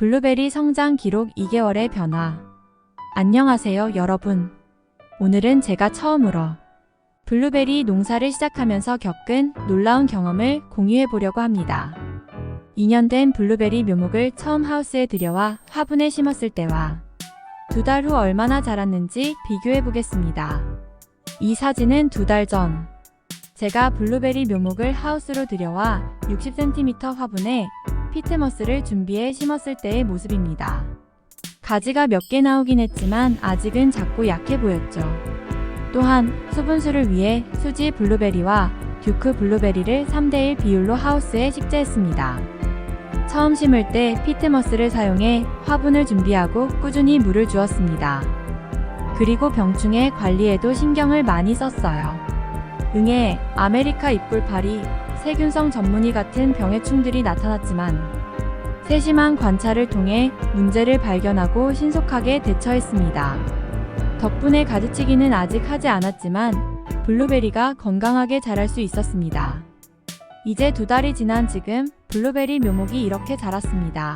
블루베리 성장 기록 2개월의 변화. 안녕하세요, 여러분. 오늘은 제가 처음으로 블루베리 농사를 시작하면서 겪은 놀라운 경험을 공유해 보려고 합니다. 2년 된 블루베리 묘목을 처음 하우스에 들여와 화분에 심었을 때와 두 달 후 얼마나 자랐는지 비교해 보겠습니다. 이 사진은 두 달 전. 제가 블루베리 묘목을 하우스로 들여와 60cm 화분에 피트머스를 준비해 심었을 때의 모습입니다. 가지가 몇 개 나오긴 했지만 아직은 작고 약해 보였죠. 또한 수분수를 위해 수지 블루베리와 듀크 블루베리를 3대1 비율로 하우스에 식재했습니다. 처음 심을 때 피트머스를 사용해 화분을 준비하고 꾸준히 물을 주었습니다. 그리고 병충해 관리에도 신경을 많이 썼어요. 응애, 아메리카 잎불파리, 세균성 전문의 같은 병해충들이 나타났지만 세심한 관찰을 통해 문제를 발견하고 신속하게 대처했습니다. 덕분에 가지치기는 아직 하지 않았지만 블루베리가 건강하게 자랄 수 있었습니다. 이제 두 달이 지난 지금 블루베리 묘목이 이렇게 자랐습니다.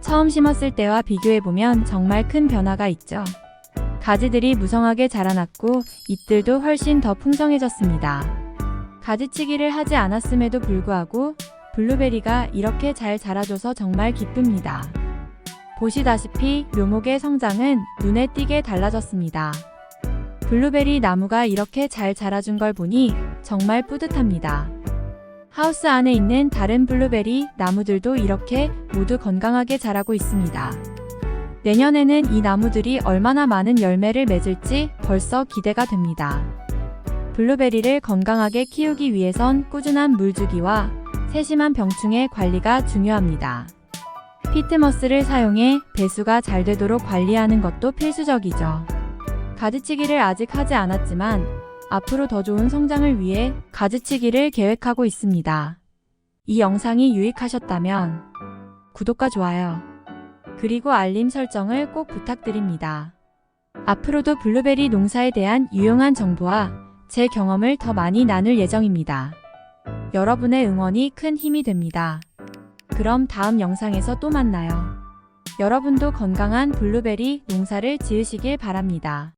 처음 심었을 때와 비교해보면 정말 큰 변화가 있죠. 가지들이 무성하게 자라났고 잎들도 훨씬 더 풍성해졌습니다. 가지치기를 하지 않았음에도 불구하고 블루베리가 이렇게 잘 자라줘서 정말 기쁩니다. 보시다시피 묘목의 성장은 눈에 띄게 달라졌습니다. 블루베리 나무가 이렇게 잘 자라준 걸 보니 정말 뿌듯합니다. 하우스 안에 있는 다른 블루베리 나무들도 이렇게 모두 건강하게 자라고 있습니다. 내년에는 이 나무들이 얼마나 많은 열매를 맺을지 벌써 기대가 됩니다. 블루베리를 건강하게 키우기 위해선 꾸준한 물주기와 세심한 병충해 관리가 중요합니다. 피트머스를 사용해 배수가 잘 되도록 관리하는 것도 필수적이죠. 가지치기를 아직 하지 않았지만 앞으로 더 좋은 성장을 위해 가지치기를 계획하고 있습니다. 이 영상이 유익하셨다면 구독과 좋아요, 그리고 알림 설정을 꼭 부탁드립니다. 앞으로도 블루베리 농사에 대한 유용한 정보와 제 경험을 더 많이 나눌 예정입니다. 여러분의 응원이 큰 힘이 됩니다. 그럼 다음 영상에서 또 만나요. 여러분도 건강한 블루베리 농사를 지으시길 바랍니다.